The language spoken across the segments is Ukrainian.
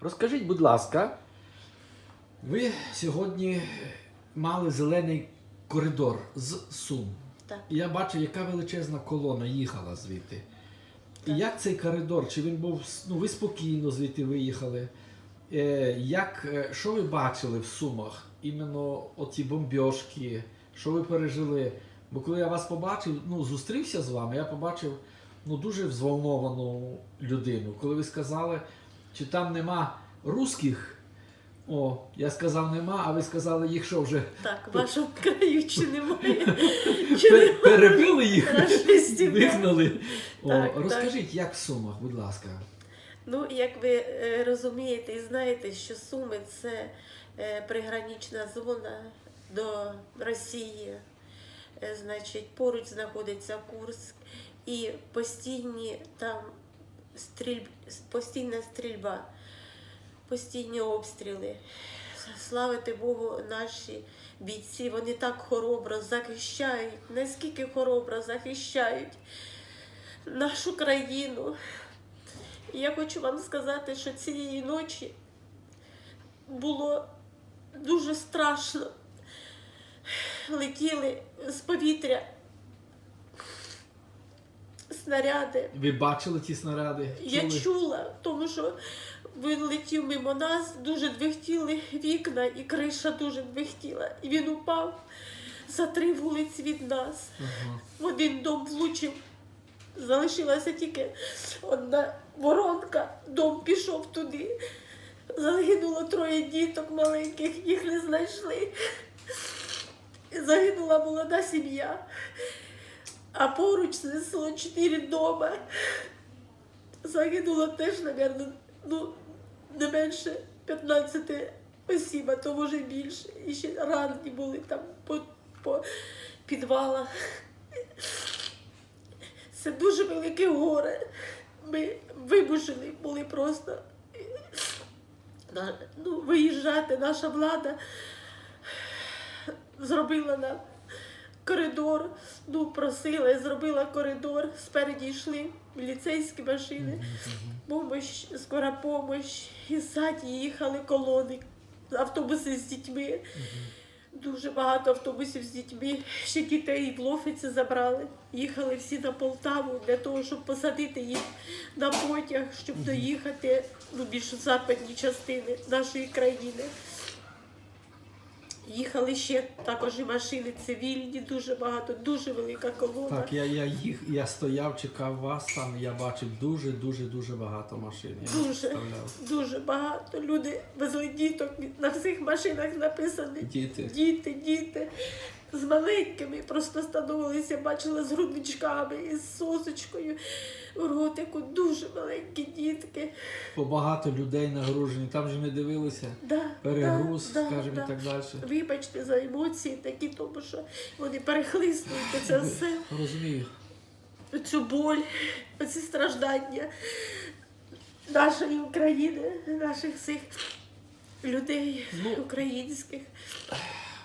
Розкажіть, будь ласка, ви сьогодні мали зелений коридор з Сум. Так. І я бачу, яка величезна колона їхала звідти. І як цей коридор? Чи він був ну, ви спокійно звідти виїхали? Е, як, е, що ви бачили в Сумах? Іменно оці бомбьошки, що ви пережили? Бо коли я вас побачив, ну, зустрівся з вами, я побачив ну, дуже взволновану людину. Коли ви сказали, чи там нема русських, о, я сказав нема, а ви сказали, їх що вже Так, в вашому краю чи немає? Чи перебили їх? Вигнали. О, Так, так. розкажіть, як в Сумах, будь ласка. Ну, як ви е, розумієте і знаєте, що Суми це е, пригранична зона до Росії. Е, Значить, поруч знаходиться Курск і постійні там стріль... постійна стрільба, постійні обстріли. Славити Богу, наші бійці, вони так хоробро захищають, наскільки хоробро захищають нашу країну. І я хочу вам сказати, що цієї ночі було дуже страшно. Летіли з повітря снаряди. Ви бачили ті снаряди? Я Чули? чула, тому що він летів мимо нас, дуже двихтіли вікна, і криша дуже двихтіла. І він упав за три вулиці від нас. Ага. В один дом влучив. Залишилася тільки одна воронка, дом пішов туди. Загинуло троє діток маленьких, їх не знайшли. Загинула молода сім'я. А поруч знесло чотири дома. Загинуло теж, мабуть, ну, не менше 15 осіб, а то може більше. І ще ранені були там по, по підвалах. Це дуже велике горе. Ми вимушені були просто ну, виїжджати. Наша влада зробила нам коридор, ну, просила, зробила коридор. Спереді йшли міліцейські машини, помощь, скора помощь. І ззаді їхали колони, автобуси з дітьми. Дуже багато автобусів з дітьми. Ще дітей в Лофиці забрали. Їхали всі на Полтаву для того, щоб посадити їх на потяг, щоб доїхати ну, більш в западні частини нашої країни. Їхали ще також і машини цивільні, дуже багато, дуже велика колона. Так, я, я їх, я стояв, чекав вас там, я бачив дуже, дуже, дуже багато машин. Я Дуже, дуже багато. Люди везли діток, на всіх машинах написано Діти. діти, діти. З маленькими просто становилися, бачила з грудничками і з сосочкою в ротику. Дуже маленькі дітки. Побагато людей нагружені, там же ми дивилися. Да, Перегруз, да, скажімо да. і так далі. Вибачте за емоції такі, тому що вони перехлиснують це все. Розумію. цю боль, ці страждання нашої України, наших цих людей Ну, українських.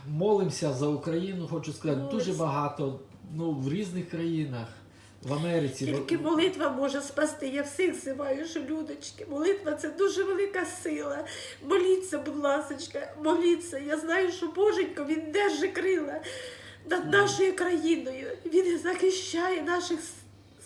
Молимося за Україну, хочу сказати, дуже багато ну, в різних країнах, в Америці. Тільки молитва може спасти. Я всіх зиваю, що людочки. Молитва це дуже велика сила. Моліться, будь ласочка, моліться. Я знаю, що Боженько він держить крила над нашою країною. Він захищає наших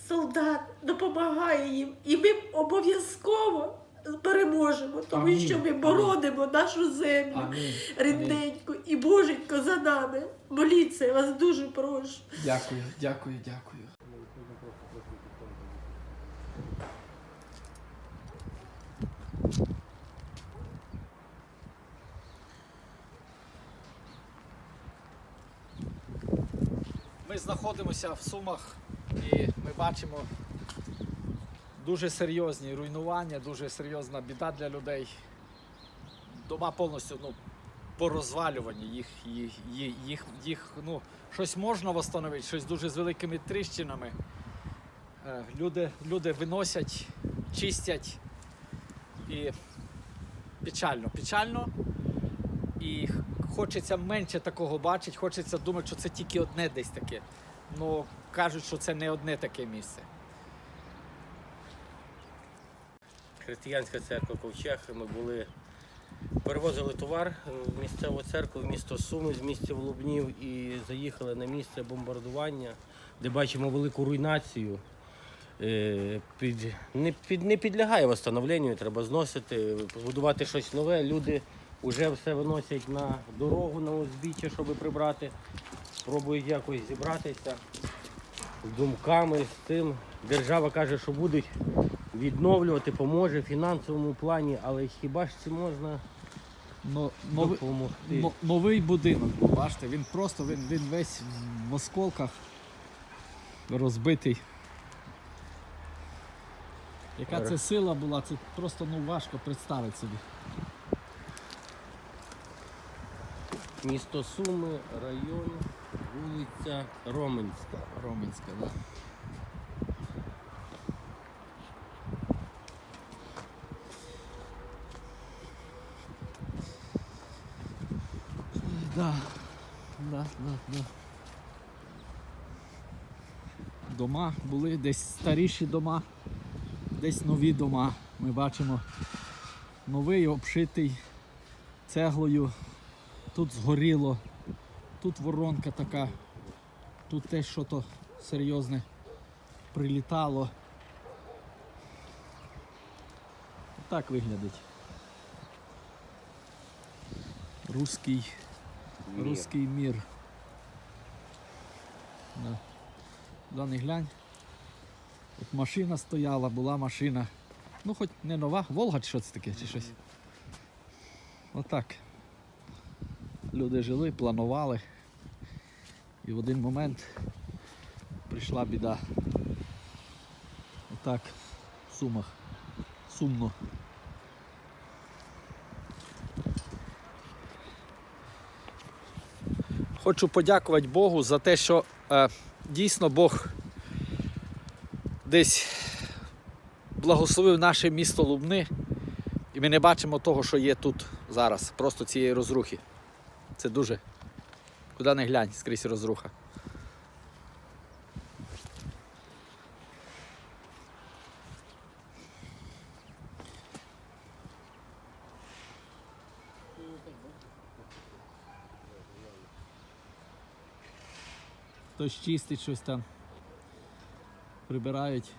солдат, допомагає їм. І ми обов'язково переможемо, тому Амінь. що ми Амінь. боронимо нашу землю. Амінь. Амінь. Рідненьку і Боженько за нами. Моліться, я вас дуже прошу. Дякую, дякую, дякую. Ми знаходимося в Сумах і ми бачимо дуже серйозні руйнування, дуже серйозна біда для людей. Дома повністю ну, порозвалювані, їх, їх, їх, їх, ну, щось можна встановити, щось дуже з великими тріщинами. Е, Люди, люди виносять, чистять і печально, печально. І хочеться менше такого бачити, хочеться думати, що це тільки одне десь таке. Ну кажуть, що це не одне таке місце. Християнська церква Ковчег. Ми були, перевозили товар в місцеву церкву, в місто Суми з місця Лубнів і заїхали на місце бомбардування, де бачимо велику руйнацію. Е, Під, не, під, не підлягає встановленню, треба зносити, будувати щось нове. Люди вже все виносять на дорогу на узбіччя, щоб прибрати. Пробують якось зібратися з думками, з тим. Держава каже, що будуть відновлювати, поможе в фінансовому плані, але хіба ж це можна Но, новий, допомогти? но- новий будинок, бачите, він просто він, він весь в осколках розбитий. Яка це сила була, це просто ну, важко представити собі. Місто Суми, район, вулиця Роменська. Роменська, да? Да, да, да, да. Дома були десь старіші дома, десь нові дома. Ми бачимо новий обшитий цеглою. Тут згоріло, тут воронка така, тут теж щось серйозне прилітало. Так виглядить. Руський, руський мір. Да. Да, не глянь. От машина стояла, була машина. Ну хоч не нова, Волга чи що це таке, чи щось. Отак. Люди жили, планували. І в один момент прийшла біда. Отак, в Сумах. Сумно. Хочу подякувати Богу за те, що е, дійсно Бог десь благословив наше місто Лубни. І ми не бачимо того, що є тут зараз, просто цієї розрухи. Це дуже. Куди не глянь, скрізь розруха. Хтось чистить щось там. Прибирають.